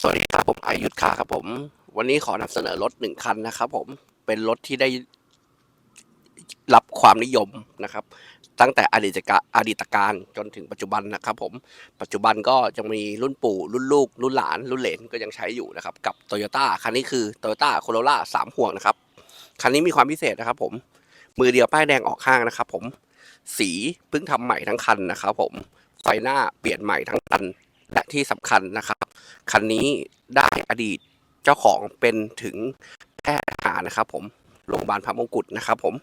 สวัสดีครับผมอายุทธคาครับผม วันนี้ขอนำเสนอรถหนึ่งคันนะครับผมเป็นรถที่ได้รับความนิยมนะครับ ตั้งแต่อดีตกาอดีตการจนถึงปัจจุบันนะครับผมปัจจุบันก็จะมีรุ่นปู่รุ่นลูก รุ่นหลาน รุ่นเหลนก็ยังใช้อยู่นะครับ กับโตโยต้าคันนี้คือโตโยต้าโคโรล่าสามห่วงนะครับ คันนี้มีความพิเศษนะครับผมมือเดียวป้ายแดงออกข้างนะครับ ผมสีเพิ่งทำใหม่ทั้งคันนะครับ ผมไฟหน้าเปลี่ยนใหม่ทั้งคัน และที่สำคัญนะครับ คันนี้ได้อดีตเจ้าของเป็นถึงแพทย์ทหารนะครับผมโรงพยาบาลพระมงกุฎนะครับผม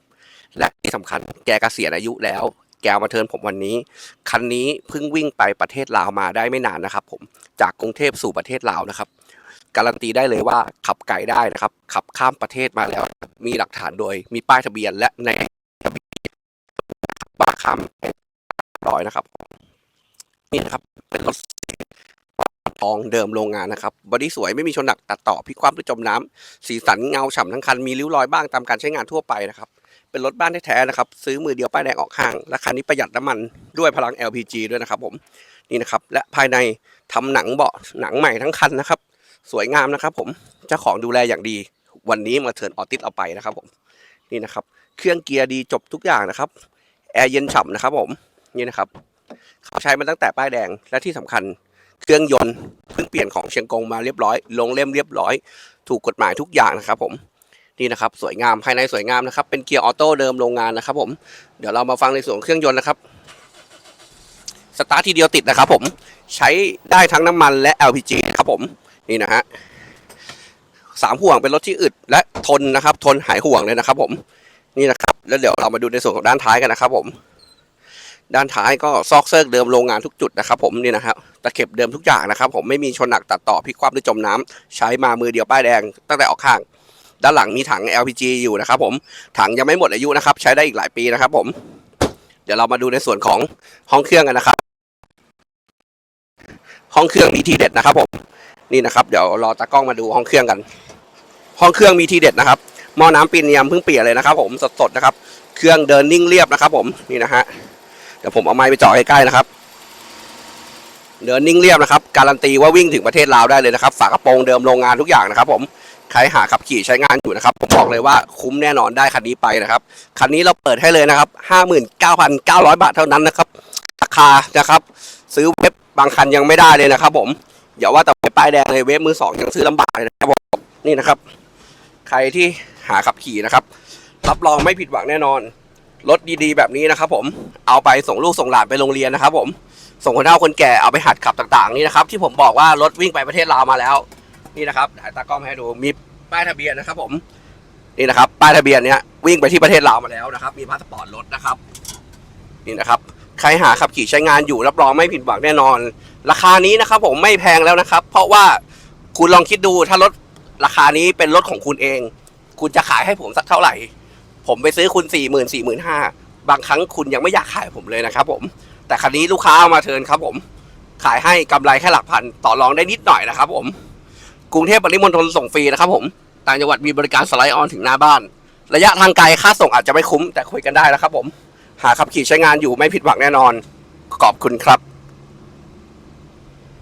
และที่สำคัญแกเกษียณอายุแล้ว แกมาเทินผมวันนี้ คันนี้เพิ่งวิ่งไปประเทศลาวมาได้ไม่นานนะครับ ผมจากกรุงเทพสู่ประเทศลาวนะครับการันตีได้เลยว่าขับไกลได้นะครับ ขับข้ามประเทศมาแล้ว มีหลักฐานโดยมีป้ายทะเบียนและในทะเบียนบ้าคำร้อยนะครับ นี่นะครับ เป็นรถ ทองเดิมโรงงานนะครับบอดี้สวยไม่มีชนหนักตัดต่อพลิกคว่ำหรือจมน้ำสีสันเงาฉ่ำทั้งคันมีริ้วรอยบ้างตามการใช้งานทั่วไปนะครับเป็นรถบ้านแท้ๆนะครับซื้อมือเดียวป้ายแดงออกห้างและคันนี้ประหยัดน้ำมันด้วยพลัง LPG ด้วยนะครับผมนี่นะครับและภายในทำหนังเบาะหนังใหม่ทั้งคันนะครับ สวยงามนะครับ ผมเจ้าของดูแลอย่างดี วันนี้มาเทิร์นออติสเอาไปนะครับผมนี่นะครับเครื่องเกียร์ดีจบทุกอย่างนะครับแอร์เย็นฉ่ำนะครับผมนี่นะครับเขาใช้มาตั้งแต่ป้ายแดงและที่สำคัญ เครื่องยนต์เพิ่งเปลี่ยนของเชียงกงมาเรียบร้อย ลงเล่มเรียบร้อย ถูกกฎหมายทุกอย่างนะครับผมนี่นะครับสวยงามภายในสวยงามนะครับ เป็นเกียร์ออโต้เดิมโรงงานนะครับ ผมเดี๋ยวเรามาฟังในส่วนเครื่องยนต์นะครับสตาร์ททีเดียวติดนะครับ ผมใช้ได้ทั้งน้ำมันและ LPG นะครับผมนี่นะฮะสามห่วงเป็นรถที่อึดและทนนะครับ ทนหายห่วงเลยนะครับ ผมนี่นะครับ แล้วเดี๋ยวเรามาดูในส่วนของด้านท้ายกันนะครับ ผม ด้านท้ายก็ซอกเซิร์กเดิมโรงงานทุกจุดนะครับผมนี่นะครับตะเข็บเดิมทุกอย่างนะครับผมไม่มีชนหนักตัดต่อพลิกคว่ำหรือจมน้ำใช้มามือเดียวป้ายแดงตั้งแต่ออกข้าง ด้านหลังมีถัง LPG อยู่นะครับผมถังยังไม่หมดอายุนะครับ ใช้ได้อีกหลายปีนะครับผมเดี๋ยวเรามาดูในส่วนของห้องเครื่องกันนะครับ ห้องเครื่องมีทีเด็ดนะครับผมนี่นะครับเดี๋ยวรอตากล้องมาดูห้องเครื่องกัน ห้องเครื่องมีทีเด็ดนะครับหม้อน้ำปีเนียมเพิ่งเปลี่ยนเลยนะครับ ผมสดๆนะครับ เครื่องเดินนิ่งเรียบนะครับ ผมนี่นะฮะ ดี๋ยวผมเอาไม้ไปจ่อใกล้ๆนะครับ เดินนิ่งเรียบนะครับ การันตีว่าวิ่งถึงประเทศลาวได้เลยนะครับ ฝากระโปรงเดิมโรงงานทุกอย่างนะครับ ผมใครหาขับขี่ใช้งานอยู่นะครับ ผมบอกเลยว่าคุ้มแน่นอนได้คันนี้ไปนะครับ คันนี้เราเปิดให้เลยนะครับ 59,900 บาทเท่านั้นนะครับ ราคานะครับ ซื้อเว็บบางคันยังไม่ได้เลยนะครับ ผมอย่าว่าแต่ป้ายแดงเลยเว็บมือสองยังซื้อลำบากเลยนะครับผมนี่นะครับ ใครที่หาขับขี่นะครับ รับรองไม่ผิดหวังแน่นอน รถดีๆแบบนี้นะครับผมเอาไปส่งลูกส่งหลานไปโรงเรียนนะครับผมส่งคนเฒ่าคนแก่เอาไปหัดขับต่างๆนี่นะครับที่ผมบอกว่ารถวิ่งไปประเทศลาวมาแล้วนี่นะครับถ่ายตากล้องให้ดูมีป้ายทะเบียนนะครับ ผมนี่นะครับป้ายทะเบียนเนี้ยวิ่งไปที่ประเทศลาวมาแล้วนะครับ มีพาสปอร์ตรถนะครับ นี่นะครับ ใครหาขับขี่ใช้งานอยู่รับรองไม่ผิดหวังแน่นอน ราคานี้นะครับ ผมไม่แพงแล้วนะครับ เพราะว่าคุณลองคิดดูถ้ารถราคานี้เป็นรถของคุณเอง คุณจะขายให้ผมสักเท่าไหร่ ผมไปซื้อคุณสี่หมื่นสี่หมื่นห้าบางครั้งคุณยังไม่อยากขายผมเลยนะครับผม แต่คันนี้ลูกค้าเอามาเทินครับผม ขายให้กำไรแค่หลักพันต่อรองได้นิดหน่อยนะครับผม กรุงเทพปริมณฑลส่งฟรีนะครับผมต่างจังหวัดมีบริการสไลด์ออนถึงหน้าบ้าน ระยะทางไกลค่าส่งอาจจะไม่คุ้มแต่คุยกันได้นะครับผม หาขับขี่ใช้งานอยู่ไม่ผิดหวังแน่นอน ขอบคุณครับ